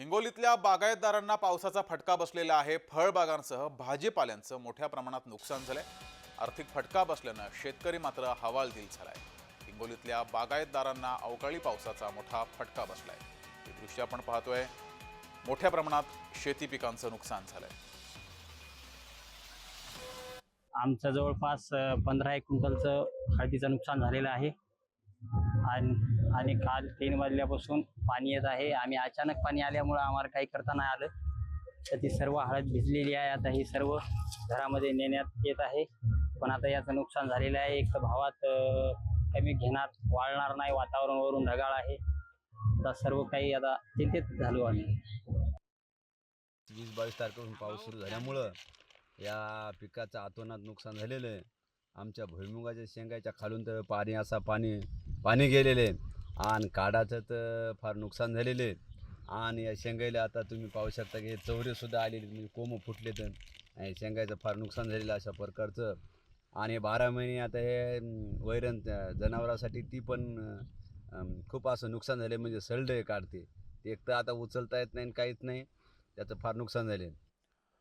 हिंगोलीतल्या बागायतदारांना पावसाचा फटका बसलेला आहे. फळबागांसह भाजीपाल्यांचं मोठ्या प्रमाणात नुकसान झालंय. आर्थिक फटका बसल्यानं शेतकरी मात्र हवालदिल झालाय. हिंगोलीतल्या बागायतदारांना अवकाळी पावसाचा मोठा फटका बसलाय. हे दृश्य आपण पाहतोय. मोठ्या प्रमाणात शेती पिकांचं नुकसान झालंय. आमचं जवळपास पंधरा एक क्विंटलचं हळदीचं नुकसान झालेलं आहे. आणि आणि काल तीन वाजल्यापासून पाणी येत आहे. आम्ही अचानक पाणी आल्यामुळं आम्हाला काही करता नाही आलं. तर ती सर्व हळद भिजलेली आहे. आता ही सर्व घरामध्ये नेण्यात येत आहे. पण आता याचं नुकसान झालेलं आहे. एक तर भावात कमी घेणार वाळणार नाही. वातावरणावरून ढगाळ आहे. आता सर्व काही आता चिंतित झालो आम्ही. वीस बावीस तारखेपासून पाऊस सुरू झाल्यामुळं या पिकाचं अतोनात नुकसान झालेलं आहे. आमच्या भुईमुगाच्या शेंगाच्या खालून तर पाणी असा पाणी पाणी गेलेले आणि काढाचं तर फार नुकसान झालेले आहे. आणि या शेंगायला आता तुम्ही पाहू शकता की चौरेसुद्धा आलेले म्हणजे कोंब फुटले तर. आणि फार नुकसान झालेलं अशा प्रकारचं. आणि बारा महिने आता हे वैरण त्या जनावरासाठी ती पण खूप असं नुकसान झाले म्हणजे सलडे काढते. ते एक तर आता उचलता येत नाही आणि काहीच नाही. त्याचं फार नुकसान झाले